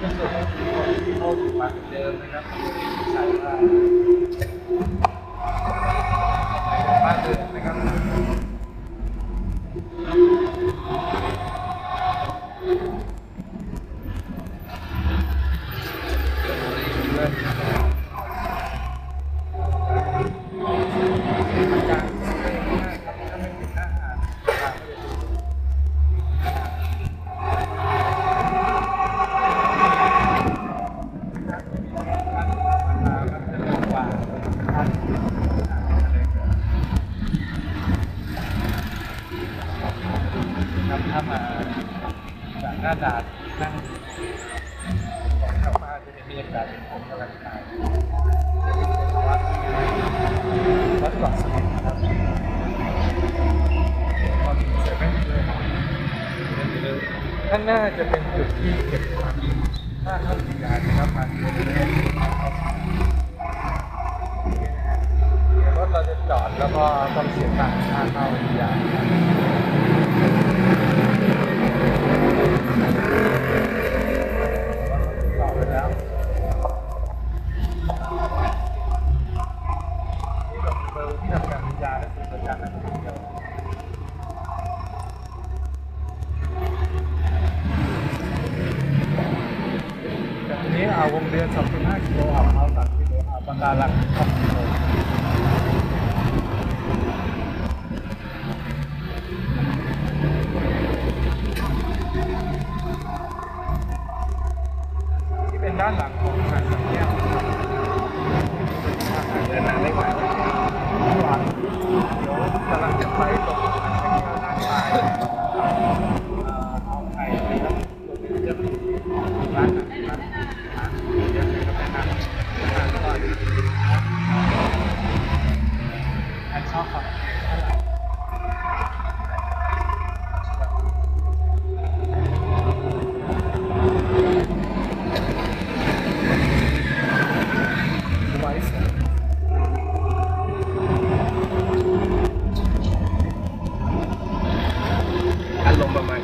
เป็นส่วนของที่โมอยู่มาเดิมนะครับใส่ว่าบ้านเดิมนะครับ ครับถ้ามาจากหน้าด่านนั่งของเข้ามาจะเห็นบรรยากาศเป็นผมกำลังถ่ายวัดวัดเกาะสม็ดนะครับพอมีเซเว่นด้วยข้างหน้าจะเป็นจุดที่เก็บค่าเข้าบริการนะครับมาเจอดแล้วก็ต้องเสียตังค่าเข้าบริการนะครับต่อไปแล้วนี่ก็เป็นเบอร์ที่ทำการวิทยาและสื่อสารนักท่องเที่ยวแต่ทีนี้เอาวงเดือน 2.5 กิโลเอาเอา3กิโลเอาบางการลัง2กิโล ด้านหลังของหาดสามแก้วเดินทางได้ไหวระหว่างเดี๋ยวกำลังจะไหว from my